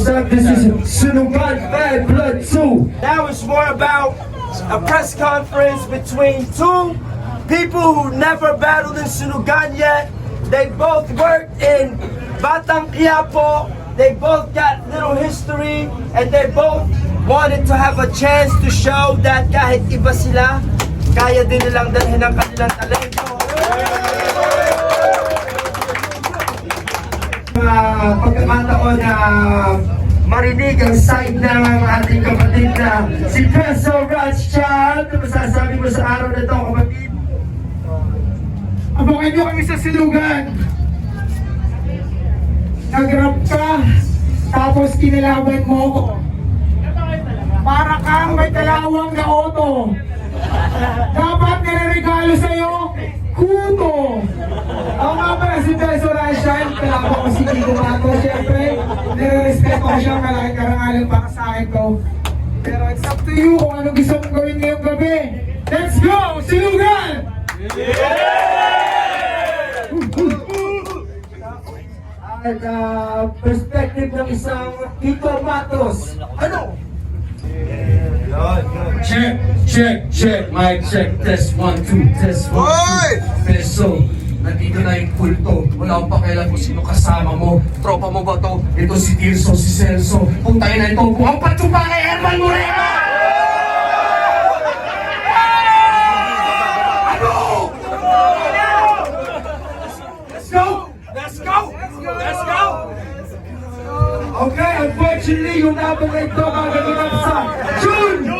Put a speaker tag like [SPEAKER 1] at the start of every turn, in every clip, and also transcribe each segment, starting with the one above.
[SPEAKER 1] is Sunugan Bad Blood 2.
[SPEAKER 2] Now it's more about a press conference between two people who never battled in Sunugan yet. They both worked in Batang Quiapo. They both got little history and they both wanted to have a chance to show that kahit iba sila, kaya din nilang dalhin ang kanilang talento.
[SPEAKER 1] Pagkakataon na marinig ang side ng ating kapatid na si Peso Rothschild. Ano masasabi mo sa araw na ito, kapatid?
[SPEAKER 3] Abangan nyo kami sa silugan. Nag-rap ka, tapos kinalaban mo ko. Para kang may kalawang na auto. Dapat nilaregalo sa'yo, kuto. Ako nga pala si Beso Rashan, kalaban ko si Kiko Mato. Siyempre, nire-respeto ko siya, malaking karangalan para sa akin ko. Pero it's up to you kung anong gusto mong gawin ngayong gabi. Let's go! Silugan!
[SPEAKER 1] At uh, perspective ng isang Kiko Matos. Ano?
[SPEAKER 4] Check, check, check, mic check, test one, two, test one, two. Peso, nandito na yung kulto. Wala akong pakialam kung sino kasama mo. Tropa mo ba to? Ito si Tirso, si Celso. Puntay na ito, buhang patsupa kay Herman Moreno! Ano?
[SPEAKER 2] Let's go! Let's go! Let's go!
[SPEAKER 1] Okay, unfortunately, yung laban na ito magaganap sa June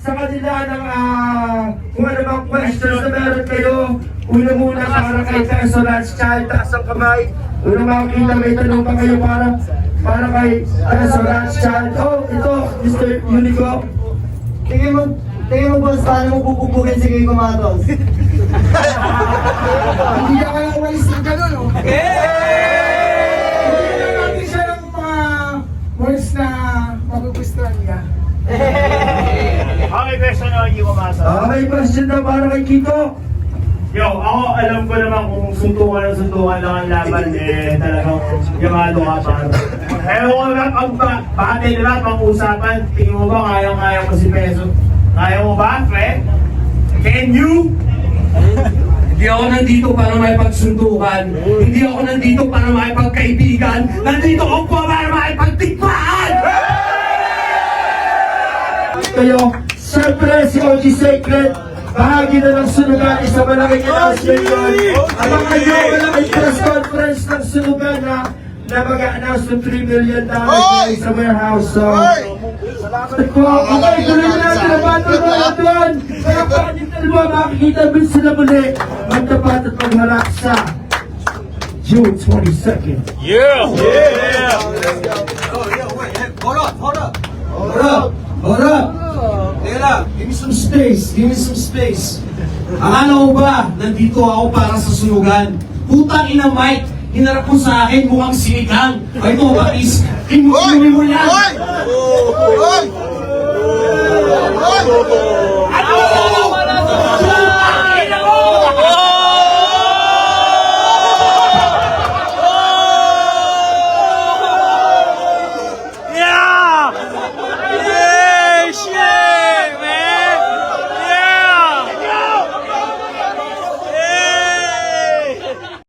[SPEAKER 1] sa kanila ng ah, kung ano bang questions na meron kayo? Una muna para kay Peso Child, taas ang kamay. Una makikita may tanong pa kayo para para kay Peso Child. Oh, ito, Mr. Unico.
[SPEAKER 5] Tingin mo, tingin mo boss, paano mo bububugin si Kiko Matos?
[SPEAKER 3] Hindi ka lang umalis ng gano'n, oh. Bigyan lang natin siya ng mga words na magugustuhan niya.
[SPEAKER 6] Okay, question na hindi ko.
[SPEAKER 1] Ah, may question na para kay Kiko.
[SPEAKER 6] Yo, ako alam ko naman kung suntukan ng suntukan lang ang laban, eh talagang yamado ka pa. Eh, kung lang ang ba, bakit nila pang-usapan, tingin mo ba kayang-kaya mo si Peso? Kaya mo ba, Fred? Can you?
[SPEAKER 4] Hindi ako nandito para makipagsundukan. Hindi ako nandito para makipagkaibigan. Nandito ako para makipagtikmaan!
[SPEAKER 1] Kayo, siyempre si OG Sacred, bahagi na ng sunugan, isang malaking announcement yun. Abangan nyo, malaking press conference ng sunugan na na mag-announce ng 3 million dollars sa warehouse. So, salamat po. Okay, tuloy na natin ang bato na doon. Kaya pa kanyang dalawa makikita mo sila muli. Magtapat at magharap sa June 22nd.
[SPEAKER 7] Hold up! Hold up! Teka lang, give me some space, give me some space. Akala mo ba, nandito ako para sa sunugan? Putang ina Mike, hinarap mo sa akin mukhang sinigang. Ay ito, Batis, inuwi mo yan.
[SPEAKER 8] Hoy! Hoy!